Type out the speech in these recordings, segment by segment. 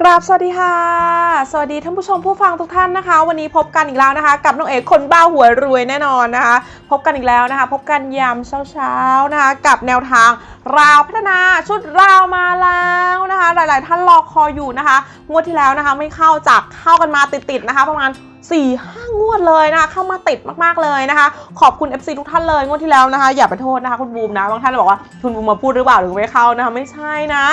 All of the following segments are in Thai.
กราบสวัสดีค่ะ สวัสดีท่านผู้ชมผู้ฟังทุกท่านนะคะ วันนี้พบกันอีกแล้วนะคะ กับน้องเอกคนบ้าหัวรวยแน่นอนนะคะ พบกันอีกแล้วนะคะ พบกันยามเช้าๆนะคะ กับแนวทางราวพัฒนาชุดราวมาแล้วนะคะ หลาย ๆ ท่านรอคอยอยู่นะคะงวดที่แล้วนะคะ ไม่เข้าจากเข้ากันมาติด ๆ นะคะ ประมาณ 4 5งวดเลยนะคะเข้ามาติดมากๆเลยนะคะ ขอบคุณ FC ทุกท่านเลยงวดที่แล้วนะคะ อย่าไปโทษนะคะคุณบูมนะบางท่านบอกว่าคุณบูมมาพูดหรือเปล่าหรือไม่เข้านะคะไม่ใช่นะ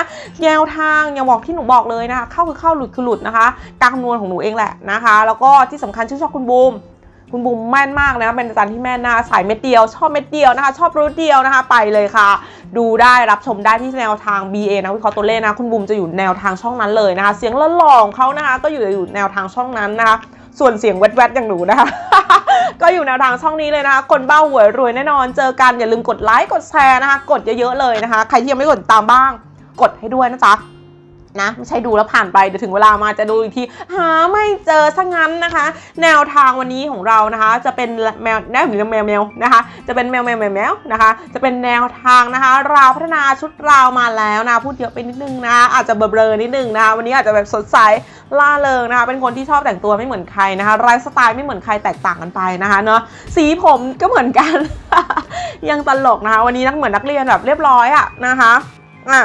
แนวทางอย่างบอกที่หนูบอกเลยนะคะเข้าคือเข้าหลุดคือหลุดนะคะ การคำนวณของหนูเองแหละนะคะ แล้วก็ที่สำคัญชื่นชอบคุณบูมคุณบูมแม่นมากนะ เป็นอาจารย์ที่แม่นนะสายเม็ดเดียว ชอบเม็ดเดียวนะคะ ชอบรูทเดียวนะคะ ไปเลยค่ะ ดูได้รับชมได้ที่แนวทาง BA นะวิเคราะห์ตัวเลขนะ คุณบูมจะอยู่แนวทางช่องนั้นเลยนะคะ เสียงละหล่อของเขานะคะ ก็อยู่อยู่แนวทางช่องนั้นนะคะ ส่วนเสียงแวดๆอย่างหนูนะคะ ก็อยู่แนวทางช่องนี้เลยนะคะ คนเบ้าหวยรวยแน่นอน เจอกันอย่าลืมกดไลค์กดแชร์นะคะ กดเยอะๆเลยนะคะ ใครที่ยังไม่กดติดตามบ้าง กดให้ด้วยนะจ๊ะ นะไม่ใช่ดูแล้วผ่านไปเดี๋ยวถึงเวลามาจะดูอีกทีหาไม่เจอซะงั้นนะคะ แนวทางวันนี้ของเรานะคะ จะเป็นแมวแนวหรือแมวแมวนะคะ จะเป็นแมวแมวแมวแมวนะคะ จะเป็นแนวทางนะคะ เราพัฒนาชุดเรามาแล้วนะพูดเยอะไปนิดนึงนะอาจจะเบลอๆนิดนึงนะคะวันนี้อาจจะแบบสดใสล่าเริงนะคะ เป็นคนที่ชอบแต่งตัวไม่เหมือนใครนะคะไลฟ์สไตล์ไม่เหมือนใครแตกต่างกันไปนะคะเนาะสีผมก็เหมือนกัน ยังตลกนะคะ วันนี้นักเหมือนนักเรียนแบบเรียบร้อยอะนะคะอะ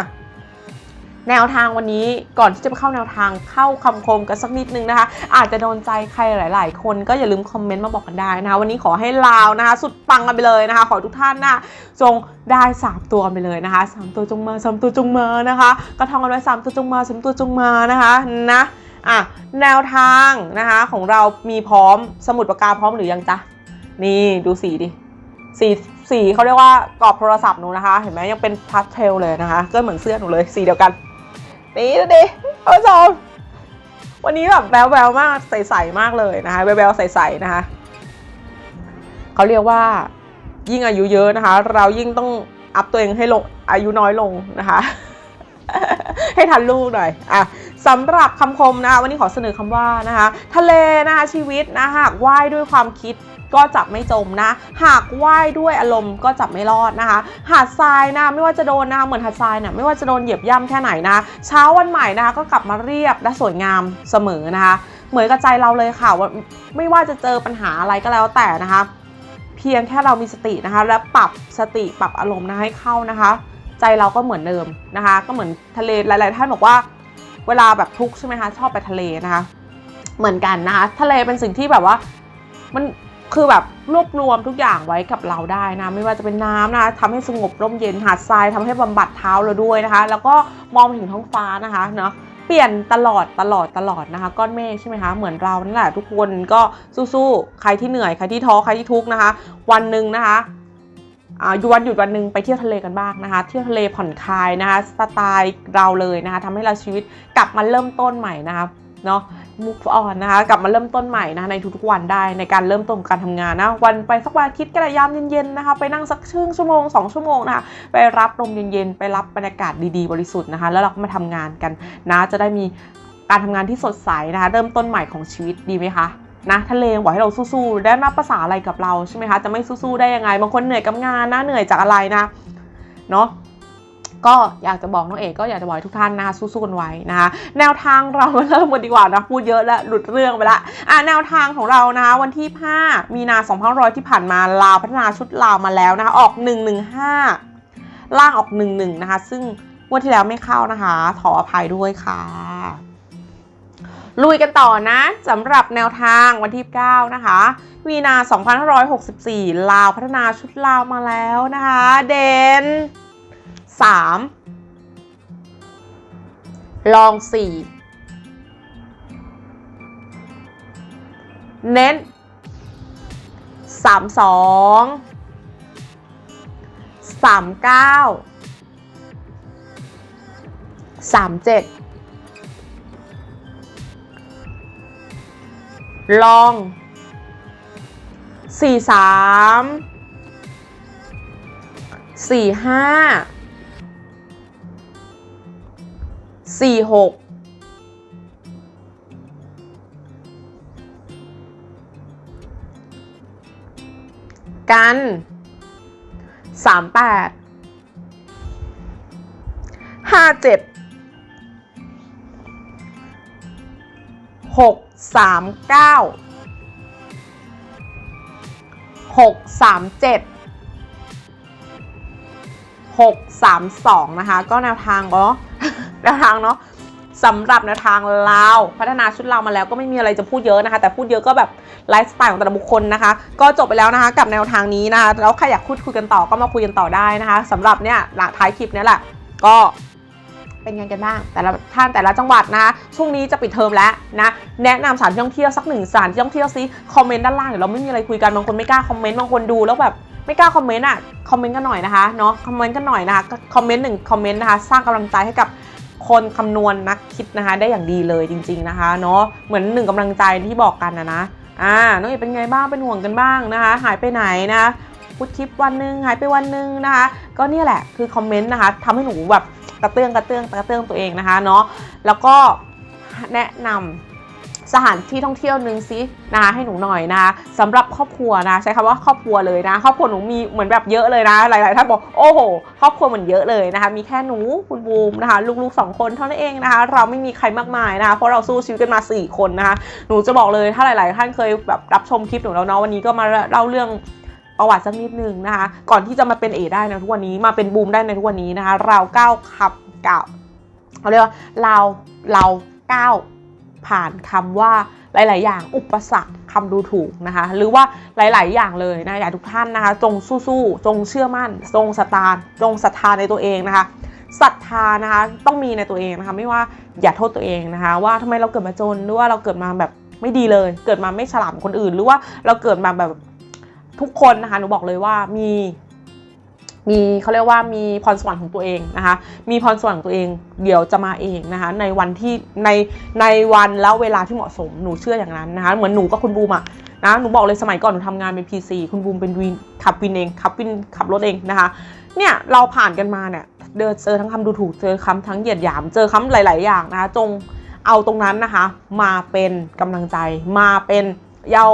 แนวทางวันนี้ก่อนที่จะไปเข้าแนวทางเข้าคำคมกันสักนิดนึงนะคะ อาจจะโดนใจใครหลาย ๆ คนก็อย่าลืมคอมเมนต์มาบอกกันได้นะคะ วันนี้ขอให้ลาวนะคะ สุดปังกันไปเลยนะคะ ขอให้ทุกท่านนะจงได้ 3 ตัวไปเลยนะคะ 3 ตัวจงมา 3 ตัวจงมานะคะก็ท่องกันไว้3ตัวจงมา3ตัวจงมานะคะนะอะแนวทางนะคะของเรามีพร้อมสมุดปากกาพร้อมหรือยังจ๊ะนี่ดูสีดิสีสีเขาเรียกว่ากรอบโทรศัพท์หนูนะคะ เห็นไหมยังเป็นพาสเทลเลยนะคะ ก็เหมือนเสื้อหนูเลยสีเดียวกัน นี่ดูดิท่านผู้ชมวันนี้แบบแววแววมากใสๆมากเลยนะคะแววแววใสๆนะคะเขาเรียกว่ายิ่งอายุเยอะนะคะ เรายิ่งต้องอัพตัวเองให้ลงอายุน้อยลงนะคะ ให้ทันลูกหน่อยอะสำหรับคำคมนะคะวันนี้ขอเสนอคำว่านะคะ ทะเลนะคะชีวิตนะหากว่ายด้วยความคิด ก็จะไม่จมนะ หากว่ายด้วยอารมณ์ก็จะไม่รอดนะคะ หาดทรายนะไม่ว่าจะโดนนะคะเหมือนหาดทรายเนี่ยไม่ว่าจะโดนเหยียบย่ำแค่ไหนนะเช้าวันใหม่นะคะก็กลับมาเรียบและสวยงามเสมอนะคะ เหมือนกับใจเราเลยค่ะว่าไม่ว่าจะเจอปัญหาอะไรก็แล้วแต่นะคะ เพียงแค่เรามีสตินะคะ และปรับสติปรับอารมณ์นะให้เข้านะคะ ใจเราก็เหมือนเดิมนะคะ ก็เหมือนทะเลหลาย ๆ ท่านบอกว่าเวลาแบบทุกข์ใช่ไหมคะชอบไปทะเลนะคะ เหมือนกันนะคะ ทะเลเป็นสิ่งที่แบบว่ามัน คือแบบรวบรวมทุกอย่างไว้กับเราได้นะ ไม่ว่าจะเป็นน้ำนะทำให้สงบร่มเย็นหาดทรายทำให้บำบัดเท้าเราด้วยนะคะ แล้วก็มองไปถึงท้องฟ้านะคะเนาะเปลี่ยนตลอดตลอดตลอดนะคะ ก้อนเมฆใช่ไหมคะเหมือนเรานั่นแหละทุกคนก็สู้ๆใครที่เหนื่อยใครที่ท้อใครที่ทุกข์นะคะ วันหนึ่งนะคะอ่าอยู่วันหยุดวันหนึ่งไปเที่ยวทะเลกันบ้างนะคะ เที่ยวทะเลผ่อนคลายนะคะสไตล์เราเลยนะคะทำให้เราชีวิตกลับมาเริ่มต้นใหม่นะคะ เนาะมุกออนนะคะ กลับมาเริ่มต้นใหม่นะคะในทุกๆวันได้ในการเริ่มต้นการทำงานนะ วันไปสักวันอาทิตย์ก็ได้ยามเย็นๆนะคะ ไปนั่งสักชึ่งชั่วโมงสองชั่วโมงนะคะ ไปรับลมเย็นๆ ไปรับบรรยากาศดีๆ บริสุทธิ์นะคะ แล้วเราก็มาทำงานกันนะ จะได้มีการทำงานที่สดใสนะคะ เริ่มต้นใหม่ของชีวิตดีไหมคะนะทะเลบอกให้เราสู้ๆได้นับภาษาอะไรกับเราใช่ไหมคะ จะไม่สู้ๆได้ยังไง บางคนเหนื่อยกับงานนะ เหนื่อยจากอะไรนะ เนาะ ก็อยากจะบอกน้องเอกก็อยากจะบอกให้ทุกท่านนะคะสู้ๆกันไว้นะคะแนวทางเรามาเริ่มกันดีกว่านะพูดเยอะแล้วหลุดเรื่องไปละอะแนวทางของเรานะคะวันที่ 5 มีนา2500ที่ผ่านมาลาวพัฒนาชุดลาวมาแล้วนะคะออก 115 ล่างออก 11 นะคะ ซึ่งงวดที่แล้วไม่เข้านะคะ ขออภัยด้วยค่ะลุยกันต่อนะสำหรับแนวทางวันที่ 9 นะคะ มีนา 2564 ลาวพัฒนาชุดลาวมาแล้วนะคะ เด่น 3 ลอง 4 เน้น 32 39 37 ลองสี่สาม สี่หกกันสามแปดห้าเจ็ดหกสามเก้าหกสามเจ็ดหกสามสองนะคะ ก็แนวทางเนาะ แนวทางเนาะสำหรับแนวทางลาวพัฒนาชุดเรามาแล้วก็ไม่มีอะไรจะพูดเยอะนะคะ แต่พูดเยอะก็แบบไลฟ์สไตล์ของแต่ละบุคคลนะคะ ก็จบไปแล้วนะคะ กับแนวทางนี้นะคะแล้วใครอยากพูดคุยกันต่อก็มาคุยกันต่อได้นะคะสำหรับเนี่ยหลังท้ายคลิปนี้แหละก็เป็นยังไงกันบ้าง แต่ละท่านแต่ละจังหวัดนะช่วงนี้จะปิดเทอมแล้วนะแนะนำสถานที่ท่องเที่ยวสักหนึ่งสถานที่ท่องเที่ยวซิคอมเมนต์ด้านล่างเดี๋ยวเราไม่มีอะไรคุยกันบางคนไม่กล้าคอมเมนต์บางคนดูแล้วแบบไม่กล้าคอมเมนต์อะคอมเมนต์กันหน่อยนะคะเนาะคอมเมนต์กันหน่อยนะคะคอมเมนต์หนึ่งคอมเมนต์นะคะสร้างกำลังใจให้กับ คนคำนวณนักคิดนะคะ ได้อย่างดีเลยจริง ๆนะคะเนาะเหมือนหนึ่งกำลังใจที่บอกกันนะนะอ่าน้องเอกเป็นไงบ้างเป็นห่วงกันบ้างนะคะ หายไปไหนนะพูดคลิปวันหนึ่งหายไปวันหนึ่งนะคะ ก็เนี่ยแหละคือคอมเมนต์นะคะทำให้หนูแบบกระเตื้องกระเตื้องกระเตื้องตัวเองนะคะเนาะแล้วก็แนะนำ สถานที่ท่องเที่ยวนึงซินะคะให้หนูหน่อยนะคะสำหรับครอบครัวนะใช้คำว่าครอบครัวเลยนะครอบครัวหนูมีเหมือนแบบเยอะเลยนะ หลายๆท่านบอกโอ้โหครอบครัวเหมือนเยอะเลยนะคะมีแค่หนูคุณบูมนะคะลูกๆสองคนเท่านั้นเองนะคะเราไม่มีใครมากมายนะคะเพราะเราสู้ชีวิตกันมาสี่คนนะคะหนูจะบอกเลยถ้าหลาย ๆ ท่านเคยแบบรับชมคลิปหนูแล้วเนาะวันนี้ก็มาเล่าเรื่องประวัติสักนิดนึงนะคะ ก่อนที่จะมาเป็นเอได้ในทุกวันนี้มาเป็นบูมได้ในทุกวันนี้นะคะ เราก้าวขับก้าวเขาเรียกว่าเราเราก้าว ผ่านคำว่าหลาย ๆ อย่าง อุปสรรคคำดูถูกนะคะ หรือว่าหลาย ๆ อย่างเลยนะอยากทุกท่านนะคะ จงสู้ๆจงเชื่อมั่น จงสตาร์จงศรัทธาในตัวเองนะคะศรัทธานะคะต้องมีในตัวเองนะคะ ไม่ว่าอย่าโทษตัวเองนะคะ ว่าทำไมเราเกิดมาจนหรือว่าเราเกิดมาแบบไม่ดีเลย เกิดมาไม่ฉลาดคนอื่น หรือว่าเราเกิดมาแบบทุกคนนะคะหนูบอกเลยว่ามี มีเขาเรียกว่ามีพรสวรรค์ของตัวเองนะคะ มีพรสวรรค์ของตัวเองเดี๋ยวจะมาเองนะคะ ในวันที่ในในวันแล้วเวลาที่เหมาะสมหนูเชื่ออย่างนั้นนะคะ เหมือนหนูกับคุณบูมอะนะหนูบอกเลยสมัยก่อนหนูทำงานเป็น PC คุณบูมเป็นวินขับวินเองขับวินขับรถเองนะคะเนี่ยเราผ่านกันมาเนี่ยเดินเจอทั้งคำดูถูกเจอคำทั้งเหยียดหยามเจอคำหลาย ๆ อย่างนะคะ จงเอาตรงนั้นนะคะ มาเป็นกำลังใจมาเป็นเอา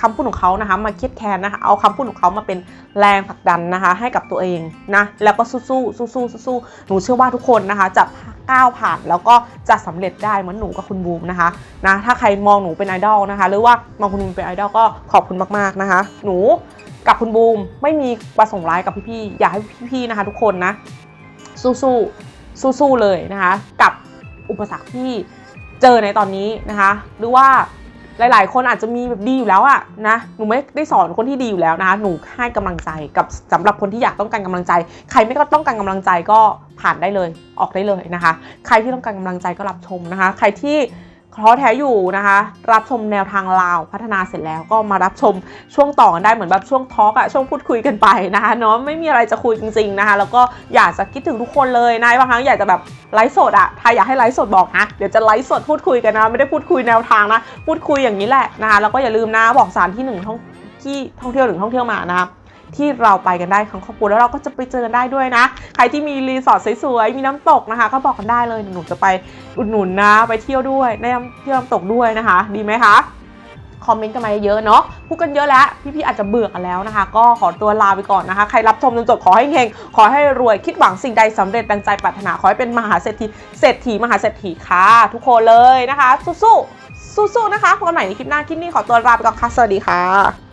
คำพูดของเขานะคะ มาคิดแคนนะคะ เอาคำพูดของเขามาเป็นแรงผลักดันนะคะ ให้กับตัวเองนะ แล้วก็สู้ๆสู้ๆสู้ๆหนูเชื่อว่าทุกคนนะคะจะก้าวผ่านแล้วก็จะสำเร็จได้เหมือนหนูกับคุณบูมนะคะนะถ้าใครมองหนูเป็นไอดอลนะคะ หรือว่ามองคุณบูมเป็นไอดอลก็ขอบคุณมากๆนะคะ หนูกับคุณบูมไม่มีประสงค์ร้ายกับพี่ๆอยากให้พี่ๆนะคะ ทุกคนนะ สู้ๆสู้ๆเลยนะคะ กับอุปสรรคที่เจอในตอนนี้นะคะ หรือว่า หลาย ๆ คนอาจจะมีแบบดีอยู่แล้วอะนะหนูไม่ได้สอนคนที่ดีอยู่แล้วนะคะหนูให้กำลังใจกับสำหรับคนที่อยากต้องการกำลังใจ ใครไม่ก็ต้องการกำลังใจก็ผ่านได้เลยออกได้เลยนะคะ ใครที่ต้องการกำลังใจก็รับชมนะคะ ใครที่ ท้อแท้อยู่นะคะ รับชมแนวทางลาวพัฒนาเสร็จแล้วก็มารับชมช่วงต่อกันได้เหมือนแบบช่วงทอล์กอะช่วงพูดคุยกันไปนะคะเนาะไม่มีอะไรจะคุยจริงๆนะคะแล้วก็อยากจะคิดถึงทุกคนเลยนะบางครั้งอยากจะแบบไลฟ์สดอะถ้าอยากให้ไลฟ์สดบอกนะเดี๋ยวจะไลฟ์สดพูดคุยกันนะไม่ได้พูดคุยแนวทางนะพูดคุยอย่างนี้แหละนะคะแล้วก็อย่าลืมนะบอกสานที่หนึ่งท่องที่ท่องเที่ยวหนึ่งท่องเที่ยวมานะคะ ที่เราไปกันได้ทั้งครอบครัวแล้วเราก็จะไปเจอกันได้ด้วยนะ ใครที่มีรีสอร์ทสวยๆมีน้ำตกนะคะ ก็บอกกันได้เลยหนูจะไปอุดหนุนนะ ไปเที่ยวด้วยได้น้ำเที่ยวน้ำตกด้วยนะคะ ดีไหมคะคอมเมนต์กันมาเยอะเนาะพูดกันเยอะแล้ว พี่ๆอาจจะเบื่อกันแล้วนะคะ ก็ขอตัวลาไปก่อนนะคะ ใครรับชมจนจบขอให้เฮงขอให้รวยคิดหวังสิ่งใดสำเร็จดังใจปรารถนา ขอให้เป็นมหาเศรษฐีเศรษฐีมหาเศรษฐีค่ะ ทุกคนเลยนะคะ สู้ๆสู้ๆนะคะพบกันใหม่ในคลิปหน้าคลิปนี้ขอตัวลาไปก่อนค่ะสวัสดีค่ะ